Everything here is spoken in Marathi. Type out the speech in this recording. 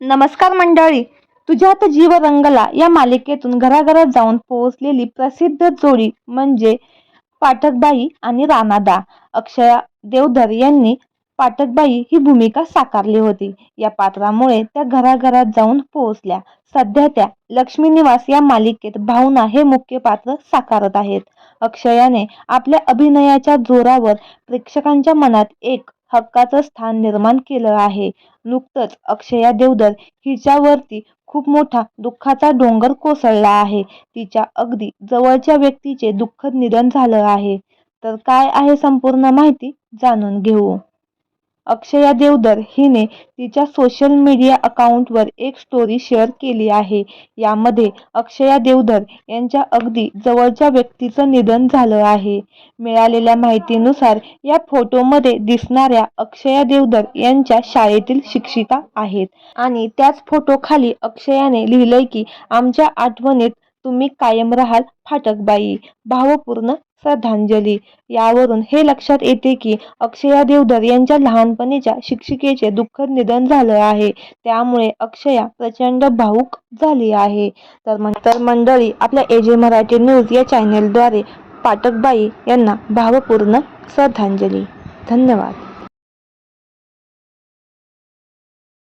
नमस्कार मंडळी. तुझ्यात जीव रंगला या मालिकेतून घराघरात जाऊन पोहोचलेली प्रसिद्ध जोडी म्हणजे पाठकबाई आणि राणादा अक्षया देवधर यांनी पाठकबाई ही भूमिका साकारली होती. या पात्रामुळे त्या घराघरात जाऊन पोहोचल्या. सध्या त्या लक्ष्मी निवास या मालिकेत भावना हे मुख्य पात्र साकारत आहेत. अक्षयाने आपल्या अभिनयाच्या जोरावर प्रेक्षकांच्या मनात एक हक्काचं स्थान निर्माण केलं आहे. नुकतंच अक्षया देवधर हिच्यावरती खूप मोठा दुःखाचा डोंगर कोसळला आहे. तिच्या अगदी जवळच्या व्यक्तीचे दुःखद निधन झालं आहे. तर काय आहे संपूर्ण माहिती जाणून घेऊ. अक्षया देवधर हिने तिच्या सोशल मीडिया अकाउंटवर एक स्टोरी शेअर केली आहे. यामध्ये अक्षया देवधर यांच्या अगदी जवळच्या व्यक्तीचं निधन झालं आहे. मिळालेल्या माहितीनुसार या फोटोमध्ये दिसणाऱ्या अक्षया देवधर यांच्या शाळेतील शिक्षिका आहेत. आणि त्याच फोटोखाली अक्षयाने लिहिलंय की आमच्या आठवणीत तुम्ही कायम राहाल फाटकबाई. भावपूर्ण श्रद्धांजली. यावरून हे लक्षात येते की अक्षया देवधर यांच्या लहानपणीच्या शिक्षिकेचे दुःखद निधन झालं आहे. त्यामुळे अक्षया प्रचंड भावूक झाली आहे. तर तर मंडळी आपल्या एजे मराठी न्यूज या चॅनेलद्वारे पाठकबाई यांना भावपूर्ण श्रद्धांजली. धन्यवाद.